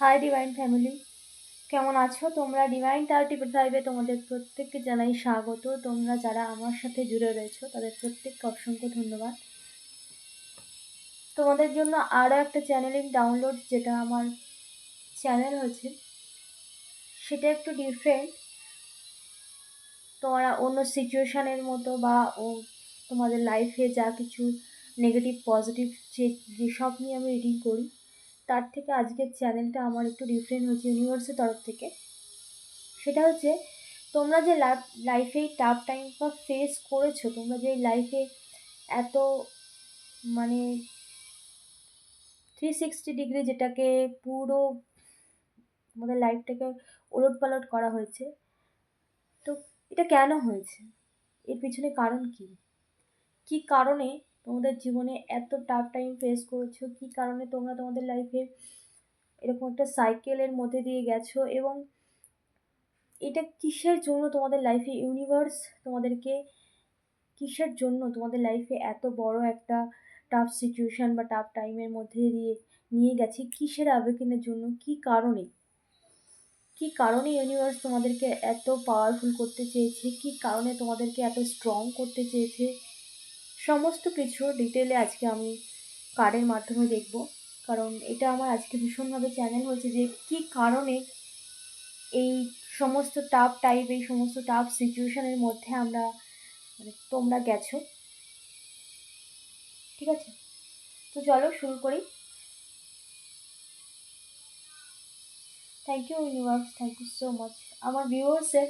Hi divine family কেমন আছো? তোমরা ডিভাইন থার্টি ফাইভে তোমাদের প্রত্যেককে জানাই স্বাগত। তোমরা যারা আমার সাথে জুড়ে রয়েছো, তাদের প্রত্যেককে অসংখ্য ধন্যবাদ। তোমাদের জন্য আরও একটা চ্যানেলিং ডাউনলোড যেটা আমার চ্যানেল হয়েছে সেটা একটু ডিফারেন্ট তোমরা অন্য সিচুয়েশানের মতো বা ও তোমাদের লাইফে যা কিছু নেগেটিভ পজিটিভ যে, যেসব নিয়ে আমি রিডিং করি তার থেকে আজকের চ্যানেলটা আমার একটু ডিফারেন্ট হচ্ছে ইউনিভার্সের তরফ থেকে। সেটা হচ্ছে, তোমরা যে লাইফে টাফ টাইম বা ফেস করেছ, তোমরা যে লাইফে এত মানে থ্রি সিক্সটি ডিগ্রি যেটাকে পুরো তোমাদের লাইফটাকে ওলট পালট করা হয়েছে, তো এটা কেন হয়েছে? এর পিছনে কারণ কি? কি কারণে তোমাদের জীবনে এত টাফ টাইম ফেস করেছ, কী কারণে তোমরা তোমাদের লাইফে এরকম একটা সাইকেলের মধ্যে দিয়ে গেছো এবং এটা কিসের জন্য তোমাদের লাইফে ইউনিভার্স তোমাদেরকে কিসের জন্য তোমাদের লাইফে এত বড় একটা টাফ সিচুয়েশান বা টাফ টাইমের মধ্যে দিয়ে নিয়ে গেছে, কিসের আবেদনের জন্য, কি কারণে? কি কারণে ইউনিভার্স তোমাদেরকে এত পাওয়ারফুল করতে চেয়েছে, কি কারণে তোমাদেরকে এত স্ট্রং করতে চেয়েছে? সমস্ত কিছু ডিটেলে আজকে আমি কার্ডের মাধ্যমে দেখব। কারণ এটা আমার আজকে ভীষণভাবে চ্যানেল হয়েছে যে কি কারণে এই সমস্ত টাফ টাইপ এই সমস্ত টাফ সিচুয়েশনের মধ্যে আমরা মানে তোমরা গেছো। ঠিক আছে? তো চলো শুরু করি। Thank you universe thank you so much আমার ভিউয়ার্সের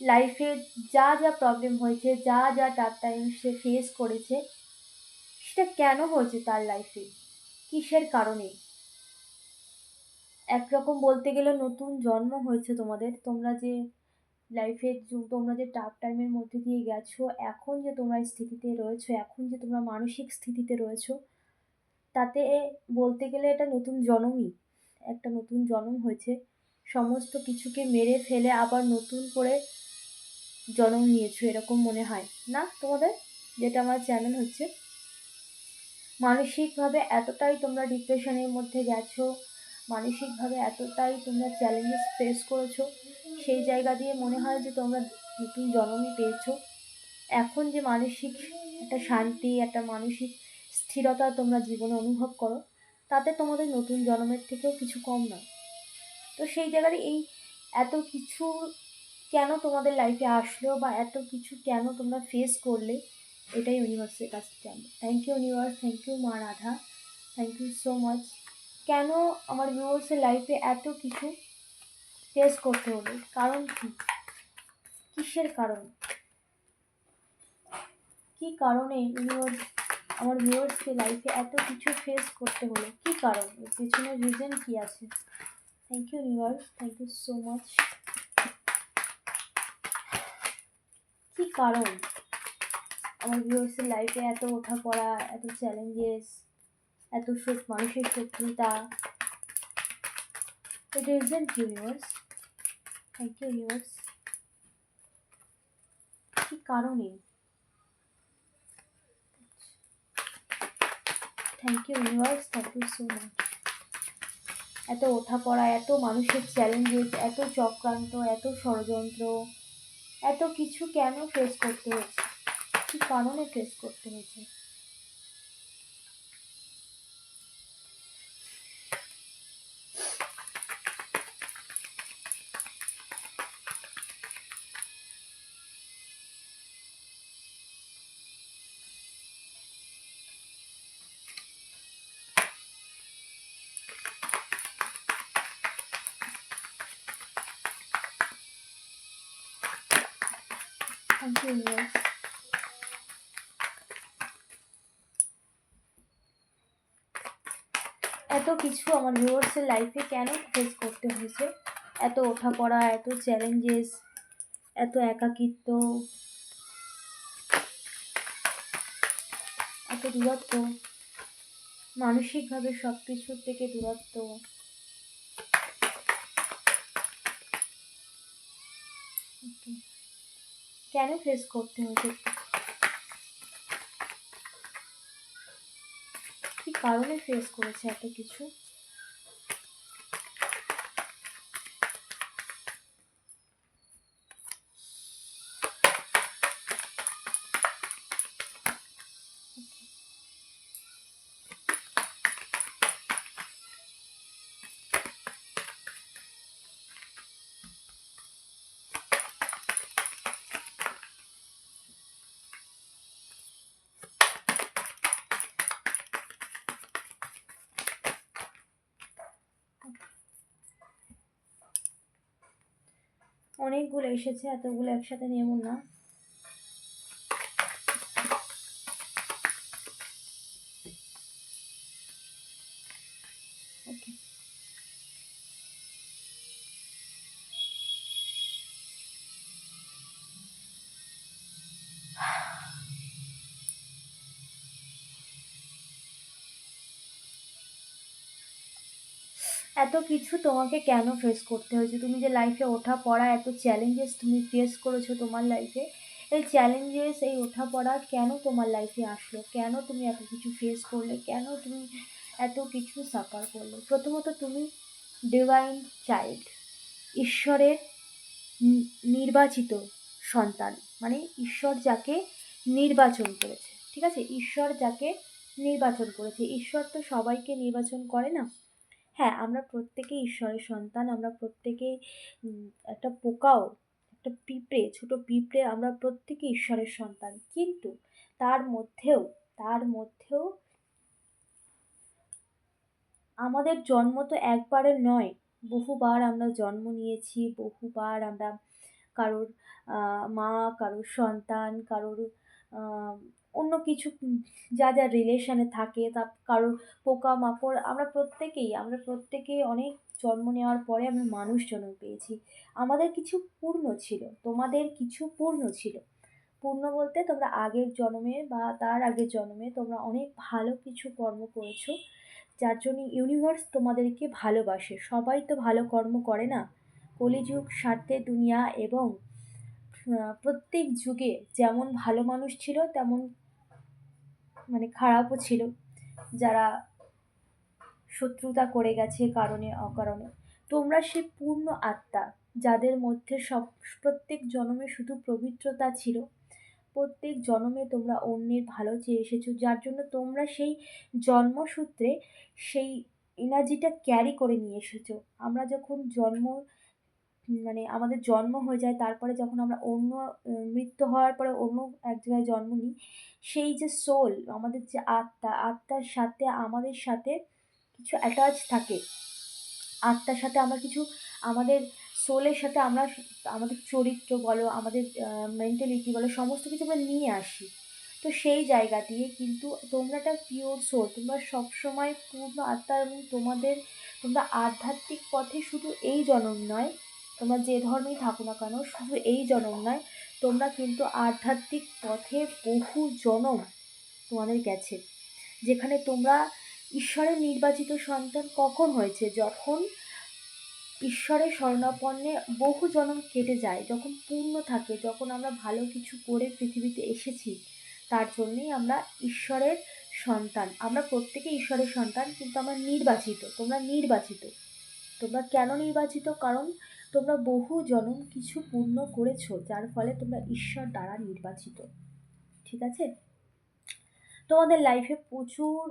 লাইফে যা যা প্রবলেম হয়েছে, যা যা টাফ টাইম সে ফেস করেছে, সেটা কেন হয়েছে তার লাইফে কিসের কারণে? একরকম বলতে গেলে নতুন জন্ম হয়েছে তোমাদের। তোমরা যে লাইফের তোমরা যে টাফ টাইমের মধ্যে দিয়ে গেছো, এখন যে তোমরা স্থিতিতে রয়েছো, এখন যে তোমরা মানসিক স্থিতিতে রয়েছো, তাতে বলতে গেলে এটা নতুন জন্মই। একটা নতুন জন্ম হয়েছে। সমস্ত কিছুকে মেরে ফেলে আবার নতুন করে জন্ম নিয়েছো, এরকম মনে হয়। না তোমাদের? যেটা আমার চ্যানেল হচ্ছে। মানসিকভাবে এতটাই তোমরা ডিপ্রেশনের মধ্যে গেছো, মানসিকভাবে এতটাই তোমরা চ্যালেঞ্জেস ফেস করেছ, সেই জায়গা দিয়ে মনে হয় যে তোমরা নতুন জন্মই পেয়েছ। এখন যে মানসিক একটা শান্তি, একটা মানসিক স্থিরতা তোমরা জীবনে অনুভব করো, তাতে তোমাদের নতুন জন্মের থেকেও কিছু কম নয়। তো সেই জায়গায় এই এত কিছু কেন তোমাদের লাইফে আসলো বা এত কিছু কেন তোমরা ফেস করলে? এটাই ইউনিভার্সের কাছে জানব thank you universe thank you মা Radha thank you so much কেন আমার ভিউয়ার্সের লাইফে এত কিছু ফেস করতে হলো? কারণ কি? কিসের কারণ? কি কারণে ইউনিভার্স আমার ভিউয়ার্সকে লাইফে এত কিছু ফেস করতে হলো? কি কারণ? এর পেছনে রিজন কি আছে? Thank you universe thank you so much কি কারণ? আমার ভিউয়ার্সের লাইফে এত ওঠা পড়া, এত চ্যালেঞ্জেস এত মানুষের শত্রুতা। It isn't universe thank you universe কি কারণে? Thank you universe thank you so much এত ওঠা পড়া, এত মানুষের চ্যালেঞ্জেস এত চক্রান্ত, এত ষড়যন্ত্র। এত কিছু কেন ফেস করতে হয়েছে কী কারণে ফেস করতে হয়েছে এত কিছু আমার ভিউয়ার্সের লাইফে কেন ফেস করতে হয়েছে? এত ওঠা পড়া, এত চ্যালেঞ্জেস এত একাকিত্ব, এত দূরত্ব, মানসিকভাবে সব কিছুর থেকে দূরত্ব। কেন ফেস করতে হয়েছে কি কারণে ফেস করেছে এত কিছু? অনেকগুলো এসেছে এতগুলো একসাথে নেব না। এত কিছু তোমাকে কেন ফেস করতে হয়েছে? তুমি যে লাইফে ওঠা পড়া, এত চ্যালেঞ্জেস তুমি ফেস করেছ তোমার লাইফে এই চ্যালেঞ্জেস এই ওঠা পড়া কেন তোমার লাইফে আসলো? কেন তুমি এত কিছু ফেস করলে? কেন তুমি এত কিছু সাফার করলে? প্রথমত তুমি ডিভাইন চাইল্ড ঈশ্বরের নির্বাচিত সন্তান। মানে ঈশ্বর যাকে নির্বাচন করেছে, ঠিক আছে? ঈশ্বর যাকে নির্বাচন করেছে। ঈশ্বর তো সবাইকে নির্বাচন করে না? হ্যাঁ আমরা প্রত্যেকেই ঈশ্বরের সন্তান, আমরা প্রত্যেকেই একটা পোকাও, একটা পিঁপড়ে, ছোটো পিঁপড়ে আমরা প্রত্যেকে ঈশ্বরের সন্তান। কিন্তু তার মধ্যেও তার মধ্যেও আমাদের জন্ম তো একবারে নয়। বহুবার আমরা জন্ম নিয়েছি, বহুবার আমরা কারোর মা, কারোর সন্তান, কারোর অন্য কিছু যা যা রিলেশানে থাকে, তা কারোর পোকামাকড়, আমরা প্রত্যেকেই আমরা প্রত্যেকেই অনেক জন্ম নেওয়ার পরে আমরা মানুষ জন্ম পেয়েছি। আমাদের কিছু পূর্ণ ছিল, তোমাদের কিছু পূর্ণ ছিল। পূর্ণ বলতে তোমরা আগের জন্মে বা তার আগের জন্মে তোমরা অনেক ভালো কিছু কর্ম করেছ, যার জন্য ইউনিভার্স তোমাদেরকে ভালোবাসে। সবাই তো ভালো কর্ম করে না? কলিযুগ, স্বার্থে দুনিয়া এবং প্রত্যেক যুগে যেমন ভালো মানুষ ছিল, তেমন মানে খারাপও ছিল। যারা শত্রুতা করে গেছে কারণে, অকারণে। তোমরা সে পূর্ণ আত্মা, যাদের মধ্যে সব, প্রত্যেক জন্মে শুধু পবিত্রতা ছিল। প্রত্যেক জন্মে তোমরা অন্যের ভালো চেয়ে এসেছ, যার জন্য তোমরা সেই জন্মসূত্রে সেই এনার্জিটা ক্যারি করে নিয়ে এসেছ। আমরা যখন জন্ম মানে আমাদের জন্ম হয়ে যায়, তারপরে যখন আমরা অন্য মৃত্যু হওয়ার পরে অন্য এক জায়গায় জন্ম নিই, সেই যে সোল আমাদের যে আত্মা, আত্মার সাথে আমাদের সাথে কিছু অ্যাটাচ থাকে। আত্মার সাথে আমরা কিছু, আমাদের সোলের সাথে আমরা আমাদের চরিত্র বলো, আমাদের মেন্টালিটি বলো, সমস্ত কিছু আমরা নিয়ে আসি। তো সেই জায়গা দিয়ে কিন্তু তোমরা একটা পিওর সোল তোমরা সবসময় পূর্ণ আত্মা এবং তোমাদের, তোমরা আধ্যাত্মিক পথে শুধু এই জনম নয় তোমরা যে ধর্মেই থাকো না কেন, শুধু এই জনম নয়, তোমরা কিন্তু আধ্যাত্মিক পথে বহু জনম তোমাদের গেছে। যেখানে তোমরা ঈশ্বরের নির্বাচিত সন্তান কখন হয়েছে? যখন ঈশ্বরের স্বর্ণাপন্নে বহু জনম কেটে যায়, যখন পূর্ণ থাকে, যখন আমরা ভালো কিছু করে পৃথিবীতে এসেছি, তার জন্যেই আমরা ঈশ্বরের সন্তান। আমরা প্রত্যেকে ঈশ্বরের সন্তান, কিন্তু আমরা নির্বাচিত। তোমরা নির্বাচিত। তোমরা কেন নির্বাচিত? কারণ তোমরা বহু জনম কিছু পূর্ণ করেছ, যার ফলে তোমরা ঈশ্বর দ্বারা নির্বাচিত। ঠিক আছে? তোমাদের লাইফে প্রচুর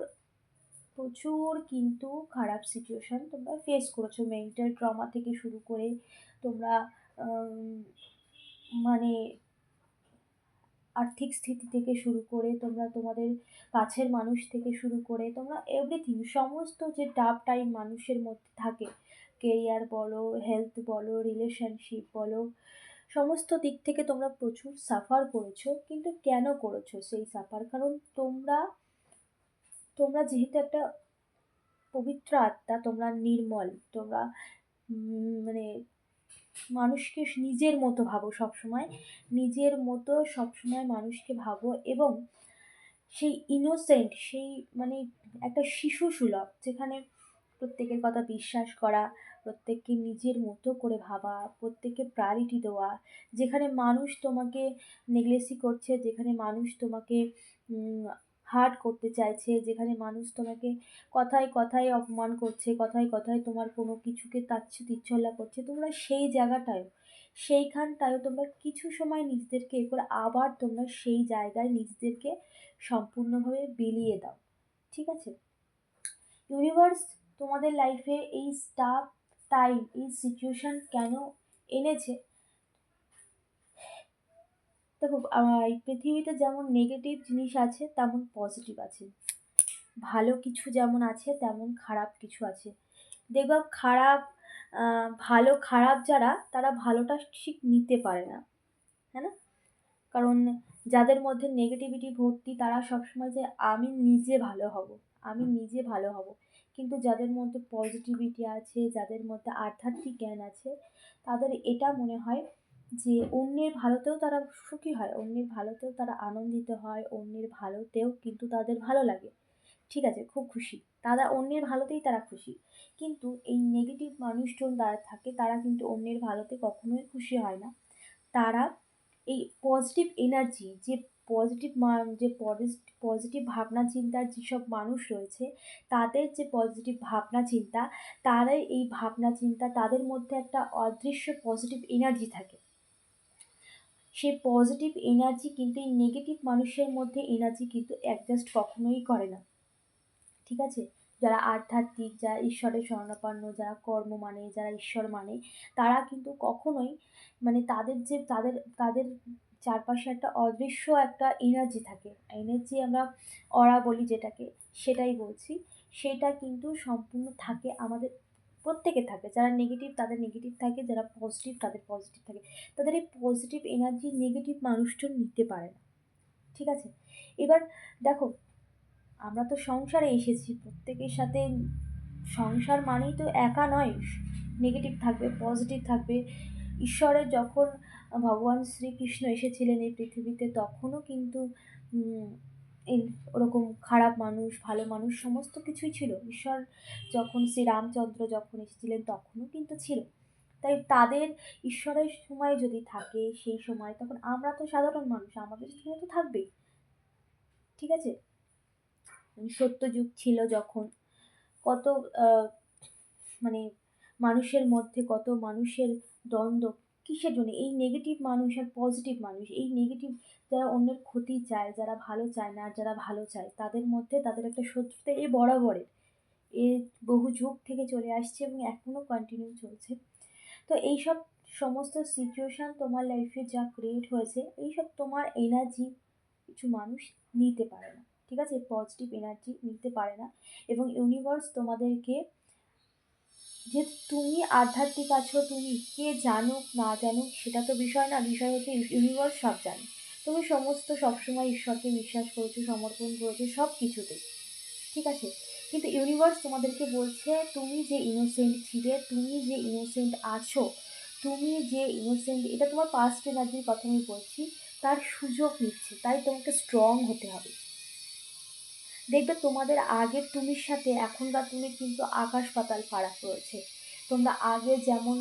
প্রচুর কিন্তু খারাপ সিচুয়েশান তোমরা ফেস করেছ। মেন্টাল ট্রমা থেকে শুরু করে তোমরা মানে আর্থিক স্থিতি থেকে শুরু করে তোমরা তোমাদের কাছের মানুষ থেকে শুরু করে তোমরা এভরিথিং সমস্ত যে টাফ টাইম মানুষের মধ্যে থাকে কেরিয়ার বলো হেলথ বলো রিলেশনশিপ বলো, সমস্ত দিক থেকে তোমরা প্রচুর সাফার করেছ। কিন্তু কেন করেছ সেই সাফার কারণ তোমরা তোমরা যেহেতু একটা পবিত্র আত্মা, তোমরা নির্মল, তোমরা মানে মানুষকে নিজের মতো ভাবো সবসময়, নিজের মতো সবসময় মানুষকে ভাবো এবং সেই ইনোসেন্ট সেই মানে একটা শিশু সুলভ যেখানে প্রত্যেকের কথা বিশ্বাস করা, প্রত্যেককে নিজের মতো করে ভাবা, প্রত্যেককে প্রায়োরিটি দেওয়া। যেখানে মানুষ তোমাকে নেগলেসি করছে, যেখানে মানুষ তোমাকে হার্ট করতে চাইছে, যেখানে মানুষ তোমাকে কথায় কথায় অপমান করছে, কথায় কথায় তোমার কোনো কিছুকে তাচ্ছ তিচ্ছল্লা করছে, তোমরা সেই জায়গাটায় সেইখানটায় তোমরা কিছু সময় নিজেদেরকে এ করে আবার তোমরা সেই জায়গায় নিজেদেরকে সম্পূর্ণভাবে বিলিয়ে দাও। ঠিক আছে? ইউনিভার্স তোমাদের লাইফে এই স্টাফ টাইম এই সিচুয়েশান কেন এনেছে? দেখো এই পৃথিবীতে যেমন নেগেটিভ জিনিস আছে, তেমন পজিটিভ আছে। ভালো কিছু যেমন আছে, তেমন খারাপ কিছু আছে। দেখবা, খারাপ ভালো, খারাপ যারা, তারা ভালোটা ঠিক নিতে পারে না হ্যাঁ না? কারণ যাদের মধ্যে নেগেটিভিটি ভর্তি, তারা সবসময় যে, আমি নিজে ভালো হব, আমি নিজে ভালো হব। কিন্তু যাদের মধ্যে পজিটিভিটি আছে, যাদের মধ্যে আধ্যাত্মিক জ্ঞান আছে, তাদের এটা মনে হয় যে অন্যের ভালোতেও তারা সুখী হয়, অন্যের ভালোতেও তারা আনন্দিত হয়, অন্যের ভালোতেও কিন্তু তাদের ভালো লাগে। ঠিক আছে, খুব খুশি। তারা অন্যের ভালোতেই তারা খুশি। কিন্তু এই নেগেটিভ মানুষজন যারা থাকে, তারা কিন্তু অন্যের ভালোতে কখনোই খুশি হয় না। তারা এই পজিটিভ এনার্জি যে পজিটিভ যে পজিটিভ ভাবনা চিন্তার যেসব মানুষ রয়েছে, তাদের যে পজিটিভ ভাবনা চিন্তা, তারাই এই ভাবনা চিন্তা তাদের মধ্যে একটা অদৃশ্য পজিটিভ এনার্জি থাকে। সেই পজিটিভ এনার্জি কিন্তু এই নেগেটিভ মানুষের মধ্যে এনার্জি কিন্তু অ্যাডজাস্ট কখনোই করে না। ঠিক আছে? যারা আধ্যাত্মিক, যারা ঈশ্বরের স্বর্ণাপন্ন যারা কর্ম মানে যারা ঈশ্বর মানে তারা কিন্তু কখনোই মানে তাদের যে, তাদের তাদের চারপাশে একটা অদৃশ্য একটা এনার্জি থাকে। এনার্জি আমরা অরা বলি যেটাকে, সেটাই বলছি। সেটা কিন্তু সম্পূর্ণ থাকে আমাদের প্রত্যেকে থাকে। যারা নেগেটিভ তাদের নেগেটিভ থাকে, যারা পজিটিভ তাদের পজিটিভ থাকে। তাদের এই পজিটিভ এনার্জি নেগেটিভ মানুষজন নিতে পারে না। ঠিক আছে? এবার দেখো, আমরা তো সংসারে এসেছি, প্রত্যেকের সাথে সংসার মানেই তো একা নয়। নেগেটিভ থাকবে পজিটিভ থাকবে। ঈশ্বরের যখন ভগবান শ্রীকৃষ্ণ এসেছিলেন এই পৃথিবীতে, তখনও কিন্তু ওরকম খারাপ মানুষ, ভালো মানুষ সমস্ত কিছুই ছিল। ঈশ্বর যখন, শ্রীরামচন্দ্র যখন এসেছিলেন, তখনও কিন্তু ছিল। তাই তাদের ঈশ্বরের সময় যদি থাকে, সেই সময়, তখন আমরা তো সাধারণ মানুষ, আমাদের সময় তো থাকবেই। ঠিক আছে? সত্যযুগ ছিল যখন, কত মানে মানুষের মধ্যে কত মানুষের দ্বন্দ্ব কিসের জন্য? এই নেগেটিভ মানুষ আর পজিটিভ মানুষ, এই নেগেটিভ যারা অন্যের ক্ষতি চায়, যারা ভালো চায় না, যারা ভালো চায়, তাদের মধ্যে তাদের একটা শত্রুতা এ বরাবরের। এ বহু যুগ থেকে চলে আসছে এবং এখনও কন্টিনিউ চলছে। তো এইসব সমস্ত সিচুয়েশান তোমার লাইফে যা ক্রিয়েট হয়েছে, এইসব তোমার এনার্জি কিছু মানুষ নিতে পারে না। ঠিক আছে? পজিটিভ এনার্জি নিতে পারে না। এবং ইউনিভার্স তোমাদেরকে যে তুমি আধ্যাত্মিক আছো, তুমি কে জানুক, না জানুক, সেটা তো বিষয় না। বিষয় হচ্ছে ইউনিভার্স সব জানে। তুমি সমস্ত সবসময় ঈশ্বরকে বিশ্বাস করেছ, সমর্পণ করেছ, সব কিছুতে। ঠিক আছে? কিন্তু ইউনিভার্স তোমাদেরকে বলছে, তুমি যে ইনোসেন্ট ছিলে, তুমি যে ইনোসেন্ট আছো, তুমি যে ইনোসেন্ট এটা তোমার পাস্ট এনার্জির কথা আমি বলছি, তার সুযোগ নিচ্ছে, তাই তোমাকে স্ট্রং হতে হবে। দেখবে তোমাদের আগের তুমির সাথে এখনকার তুমি কিন্তু আকাশ পাতাল ফারাক রয়েছে। তোমরা আগে যেমন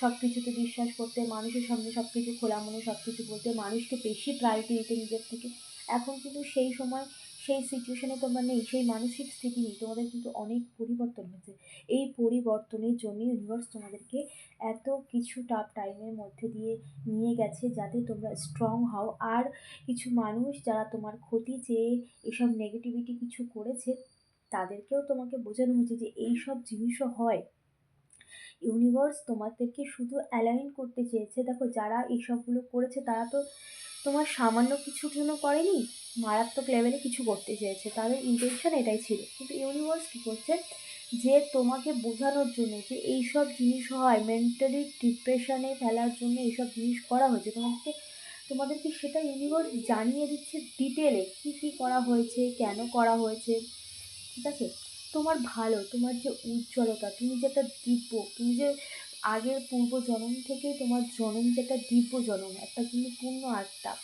সব কিছুতে বিশ্বাস করতে, মানুষের সামনে সব কিছু খোলা মনে সব কিছু বলতে, মানুষকে বেশি প্রায়োরিটি দিতে নিজের থেকে, এখন কিন্তু সেই সময় সেই সিচুয়েশনে তোমরা নেই, সেই মানসিক স্থিতি নেই। তোমাদের কিন্তু অনেক পরিবর্তন হয়েছে। এই পরিবর্তনের জন্য ইউনিভার্স তোমাদেরকে এত কিছু টাফ টাইমের মধ্যে দিয়ে নিয়ে গেছে যাতে তোমরা স্ট্রং হও। আর কিছু মানুষ যারা তোমার ক্ষতি চেয়ে এসব নেগেটিভিটি কিছু করেছে, তাদেরকেও তোমাকে বোঝানো হয়েছে যে এই সব জিনিসও হয়। ইউনিভার্স তোমাদেরকে শুধু অ্যালাইন করতে চেয়েছে। দেখো, যারা এইসবগুলো করেছে, তারা তো তোমার সামান্য কিছুর জন্য করেনি? মারাত্মক লেভেলে কিছু করতে চেয়েছে। তাদের ইন্টেনশন এটাই ছিল। কিন্তু ইউনিভার্স কী করছে? যে তোমাকে বোঝানোর জন্য যে এইসব জিনিস হয় মেন্টালি ডিপ্রেশনে ফেলার জন্য এইসব জিনিস করা হয়েছে, তোমাকে, তোমাদেরকে সেটা ইউনিভার্স জানিয়ে দিচ্ছে ডিটেলে কী কী করা হয়েছে, কেন করা হয়েছে। ঠিক আছে? তোমার ভালো, তোমার যে উজ্জ্বলতা, তুমি যে একটা দিব্য, তুমি যে আগের পূর্ব জনম থেকে তোমার জনম যেটা দিব্য জনম একটা কিন্তু পূর্ণ আত্মা।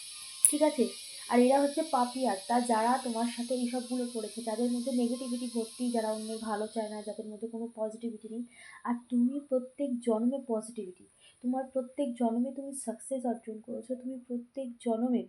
ঠিক আছে? আর এরা হচ্ছে পাপি আত্মা, যারা তোমার সাথে এইসবগুলো করেছে। যাদের মধ্যে নেগেটিভিটি ভর্তি যারা অন্যের ভালো চায় না, যাদের মধ্যে কোনো পজিটিভিটি নেই। আর তুমি প্রত্যেক জন্মে পজিটিভিটি তোমার প্রত্যেক জন্মে তুমি সাকসেস অর্জন করেছ। তুমি প্রত্যেক জন্মে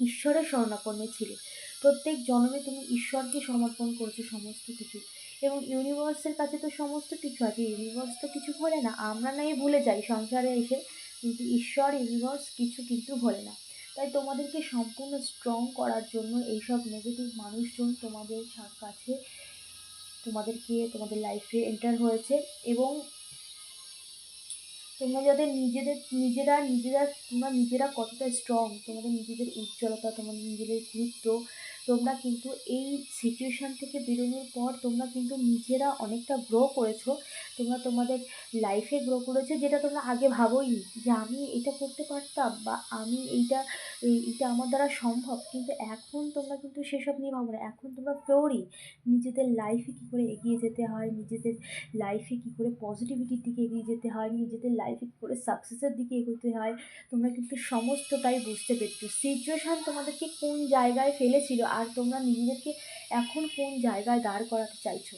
ঈশ্বরের স্বর্ণাপন্ন ছিলে। প্রত্যেক জন্মে তুমি ঈশ্বরকে সমর্পণ করেছ সমস্ত কিছু। এবং ইউনিভার্সের কাছে তো সমস্ত কিছু আছে ইউনিভার্স তো কিছু ভোলে না। আমরা নাই ভুলে যাই, সংসারে এসে কিন্তু ঈশ্বর ইউনিভার্স কিছু কিন্তু ভোলে না। তাই তোমাদেরকে সম্পূর্ণ স্ট্রং করার জন্য এইসব নেগেটিভ মানুষজন তোমাদের কাছে তোমাদেরকে, তোমাদের লাইফে এন্টার হয়েছে এবং তোমরা যাদের নিজেদের, নিজেরা নিজেরা, তোমরা নিজেরা কতটা স্ট্রং তোমাদের নিজেদের উজ্জ্বলতা, তোমাদের নিজেদের গুরুত্ব তোমরা কিন্তু এই সিচুয়েশান থেকে বেরোনোর পর তোমরা কিন্তু নিজেরা অনেকটা গ্রো করেছ। তোমরা তোমাদের লাইফে গ্রো করেছ যেটা তোমরা আগে ভাবোইনি, যে আমি এটা করতে পারতাম বা আমি এইটা, এই এটা আমার দ্বারা সম্ভব। কিন্তু এখন তোমরা কিন্তু সেসব নিয়ে ভাবো না। এখন তোমরা ফ্লোরি নিজেদের লাইফে কী করে এগিয়ে যেতে হয়, নিজেদের লাইফে কী করে পজিটিভিটির দিকে এগিয়ে যেতে হয়, নিজেদের লাইফে কী করে সাকসেসের দিকে এগোতে হয়, তোমরা কিন্তু সমস্তটাই বুঝতে পেরেছ। সিচুয়েশান তোমাদেরকে কোন জায়গায় ফেলেছিল আর তোমরা নিজেদেরকে এখন কোন জায়গায় দাঁড় করাতে চাইছো?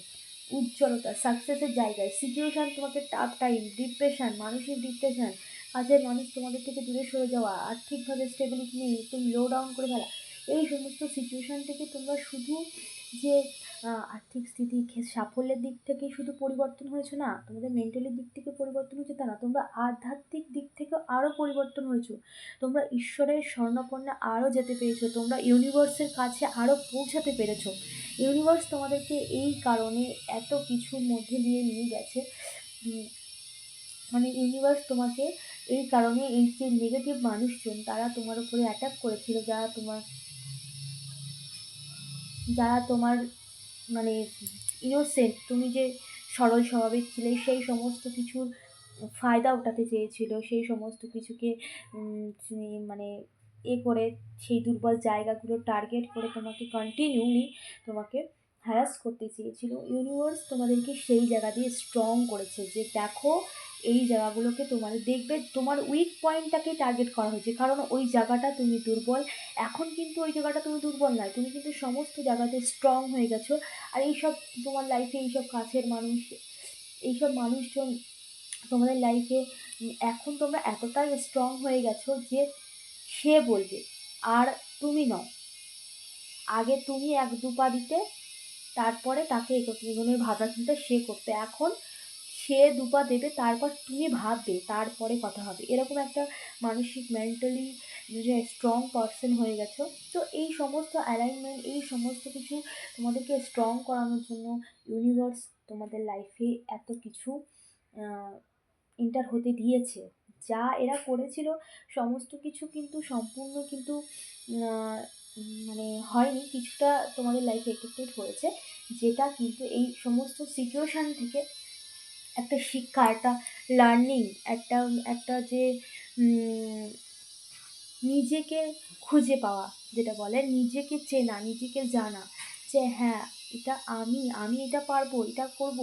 উজ্জ্বলতা সাকসেসের জায়গায়। সিচুয়েশান তোমাকে টাফ টাইম ডিপ্রেশান মানসিক ডিপ্রেশান কাজের মানুষ তোমাদের থেকে দূরে সরে যাওয়া, আর্থিকভাবে স্টেবিলিটি নেই তুমি লো ডাউন করে ফেলা, এই সমস্ত সিচুয়েশান থেকে তোমরা শুধু যে আর্থিক স্থিতি সাফল্যের দিক থেকে শুধু পরিবর্তন হয়েছো না, তোমাদের মেন্টালির দিক থেকে পরিবর্তন হয়েছে তা না, তোমরা আধ্যাত্মিক দিক থেকেও আরও পরিবর্তন হয়েছো। তোমরা ঈশ্বরের স্বর্ণপর্ণে আরও যেতে পেরেছ, তোমরা ইউনিভার্সের কাছে আরও পৌঁছাতে পেরেছ। ইউনিভার্স তোমাদেরকে এই কারণে এত কিছুর মধ্যে দিয়ে নিয়ে গেছে। মানে ইউনিভার্স তোমাকে এই কারণে এই যে নেগেটিভ মানুষজন, তারা তোমার উপরে অ্যাটাক করেছিল, যারা তোমার যারা তোমার মানে ইনোসেন্ট তুমি যে সরল স্বভাবের ছিলে, সেই সমস্ত কিছুর ফায়দা ওঠাতে চেয়েছিল, সেই সমস্ত কিছুকে মানে এ করে সেই দুর্বল জায়গাগুলো টার্গেট করে তোমাকে কন্টিনিউলি তোমাকে হ্যারাস করতে চেয়েছিল। ইউনিভার্স তোমাদেরকে সেই জায়গা দিয়ে স্ট্রং করেছে যে দেখো এই জায়গাগুলোকে তোমাদের দেখবে, তোমার উইক পয়েন্টটাকে টার্গেট করা হয়েছে। কারণ ওই জায়গাটা তুমি দুর্বল, এখন কিন্তু ওই জায়গাটা তুমি দুর্বল নয়, তুমি কিন্তু সমস্ত জায়গাতে স্ট্রং হয়ে গেছো। আর এইসব তোমার লাইফে এইসব কাছের মানুষ, এইসব মানুষজন তোমাদের লাইফে এখন তোমরা এতটাই স্ট্রং হয়ে গেছো যে সে বলবে, আর তুমি নও। আগে তুমি এক দু পা দিতে, তারপরে তাকে এগোনোর ভাবনা চিন্তা সে করতে। এখন সে দুপা দেবে, তারপর তুমি ভাববে, তারপরে কথা হবে। এরকম একটা মানসিক মেন্টালি যে স্ট্রং পারসন হয়ে গেছো। তো এই সমস্ত অ্যালাইনমেন্ট এই সমস্ত কিছু তোমাদেরকে স্ট্রং করানোর জন্য ইউনিভার্স তোমাদের লাইফে এত কিছু ইন্টার হতে দিয়েছে। যা এরা করেছিল, সমস্ত কিছু কিন্তু সম্পূর্ণ কিন্তু মানে হয়নি, কিছুটা তোমাদের লাইফে এফেক্টেড হয়েছে, যেটা কিন্তু এই সমস্ত সিচুয়েশান থেকে একটা শিক্ষা, একটা লার্নিং একটা একটা যে নিজেকে খুঁজে পাওয়া, যেটা বলে নিজেকে চেনা, নিজেকে জানা, যে হ্যাঁ এটা আমি আমি এটা পারব, এটা করব,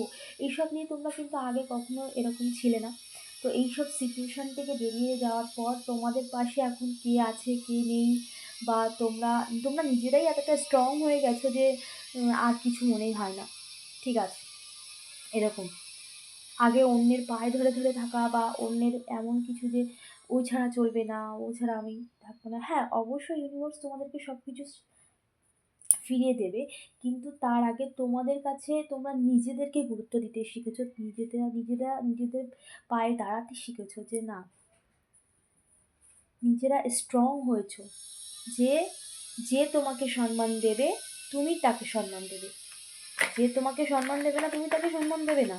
এইসব নিয়ে তোমরা কিন্তু আগে কখনো এরকম ছিলে না। তো এইসব সিচুয়েশান থেকে বেরিয়ে যাওয়ার পর তোমাদের পাশে এখন কে আছে, কে নেই? বা তোমরা তোমরা নিজেরাই এতটা স্ট্রং হয়ে গেছো যে আর কিছু মনেই হয় না। ঠিক আছে? এরকম। আগে অন্যের পায়ে ধরে ধরে থাকা বা অন্যের এমন কিছু যে ও ছাড়া চলবে না, ও ছাড়া আমি থাকব না। হ্যাঁ অবশ্যই ইউনিভার্স তোমাদেরকে সব কিছু ফিরিয়ে দেবে। কিন্তু তার আগে তোমাদের কাছে তোমরা নিজেদেরকে গুরুত্ব দিতে শিখেছো, নিজেদের, নিজেরা, নিজেদের পায়ে দাঁড়াতে শিখেছো যে না, নিজেরা স্ট্রং হয়েছ। যে যে তোমাকে সম্মান দেবে, তুমি তাকে সম্মান দেবে। যে তোমাকে সম্মান দেবে না, তুমি তাকে সম্মান দেবে না।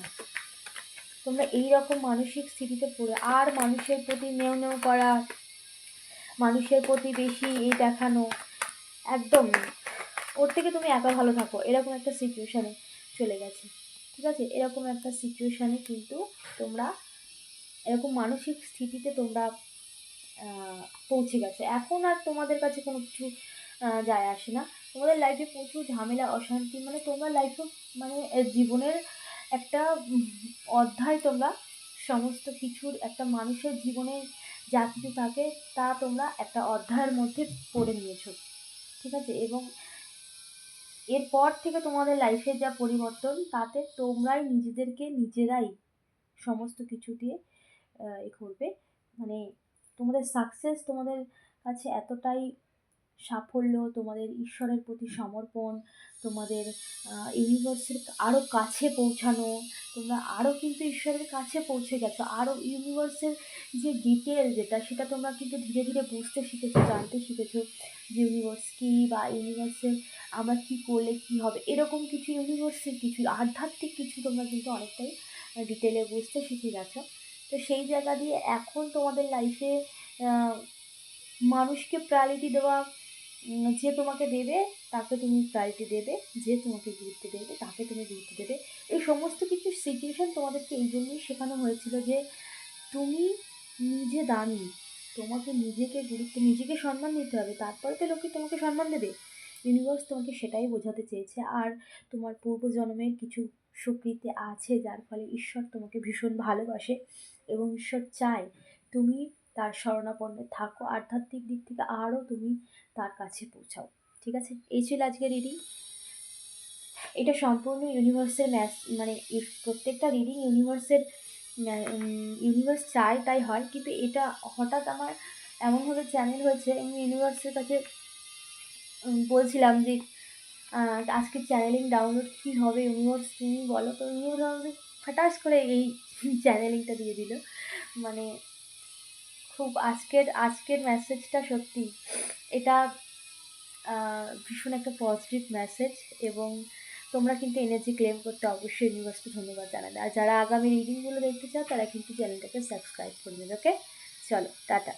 তোমরা এই রকম মানসিক স্থিতিতে পড়ে, আর মানুষের প্রতি নেও নেও করা, মানুষের প্রতি বেশি এই দেখানো, একদম ওর থেকে তুমি একা ভালো থাকো, এরকম একটা সিচুয়েশানে চলে গেছে। ঠিক আছে? এরকম একটা সিচুয়েশানে কিন্তু তোমরা, এরকম মানসিক স্থিতিতে তোমরা পৌঁছে গেছো। এখন আর তোমাদের কাছে কোনো কিছু যায় আসে না। তোমাদের লাইফে প্রচুর ঝামেলা, অশান্তি মানে তোমরা লাইফে মানে জীবনের একটা অধ্যায় তোমরা সমস্ত কিছুর, একটা মানুষের জীবনে যা কিছু থাকে তা তোমরা একটা অধ্যায়ের মধ্যে পড়ে নিয়েছো। ঠিক আছে? এবং এরপর থেকে তোমাদের লাইফের যা পরিবর্তন, তাতে তোমরাই নিজেদেরকে নিজেরাই সমস্ত কিছু দিয়ে এ করবে। মানে তোমাদের সাকসেস তোমাদের কাছে এতটাই সাফল্য, তোমাদের ঈশ্বরের প্রতি সমর্পণ, তোমাদের ইউনিভার্সের আরও কাছে পৌঁছানো, তোমরা আরও কিন্তু ঈশ্বরের কাছে পৌঁছে গেছো আরও ইউনিভার্সের যে ডিটেল যেটা, সেটা তোমরা কিন্তু ধীরে ধীরে বুঝতে শিখেছো, জানতে শিখেছো যে ইউনিভার্স কী বা ইউনিভার্সের আমরা কী করলে কী হবে। এরকম কিছু ইউনিভার্সের কিছু আধ্যাত্মিক কিছু তোমরা কিন্তু অনেকটাই ডিটেলে বুঝতে শিখে গেছো। তো সেই জায়গা দিয়ে এখন তোমাদের লাইফে মানুষকে প্রায়োরিটি দেওয়া যে তোমাকে দেবে, তাকে তুমি প্রায়োরিটি দেবে, যে তোমাকে গুরুত্ব দেবে, তাকে তুমি গুরুত্ব দেবে। এই সমস্ত কিছু সিচুয়েশান তোমাদেরকে এই জন্যই শেখানো হয়েছিল যে তুমি নিজে দামি। তোমাকে নিজেকে গুরুত্ব, নিজেকে সম্মান দিতে হবে। তারপরে তো লোকে তোমাকে সম্মান দেবে। ইউনিভার্স তোমাকে সেটাই বোঝাতে চেয়েছে। আর তোমার পূর্বজন্মের কিছু স্বীকৃতি আছে, যার ফলে ঈশ্বর তোমাকে ভীষণ ভালোবাসে এবং ঈশ্বর চায় তুমি তার শরণাপন্নে থাকো। আধ্যাত্মিক দিক থেকে আরও তুমি তার কাছে পৌঁছাও। ঠিক আছে? এই ছিল আজকে রিডিং এটা সম্পূর্ণ ইউনিভার্সের ম্যাচ মানে প্রত্যেকটা রিডিং ইউনিভার্সের ইউনিভার্স চায় তাই হয়। কিন্তু এটা হঠাৎ আমার এমনভাবে চ্যানেল হয়েছে, আমি ইউনিভার্সের কাছে বলছিলাম যে আজকে চ্যানেলিং ডাউনলোড কী হবে ইউনিভার্স তুমি বলো। তো ইউনিভার্স আমাকে ফাটাস করে এই চ্যানেলিংটা দিয়ে দিল। মানে খুব আজকের আজকের মেসেজটা সত্যি, এটা ভীষণ একটা পজিটিভ মেসেজ এবং তোমরা কিন্তু এনার্জি ক্লেম করতে অবশ্যই ইউনিভার্সকে ধন্যবাদ জানাবে। আর যারা আগামী রিডিংগুলো দেখতে চাও, তারা কিন্তু চ্যানেলটাকে সাবস্ক্রাইব করে নেবে ওকে চলো, টাটা।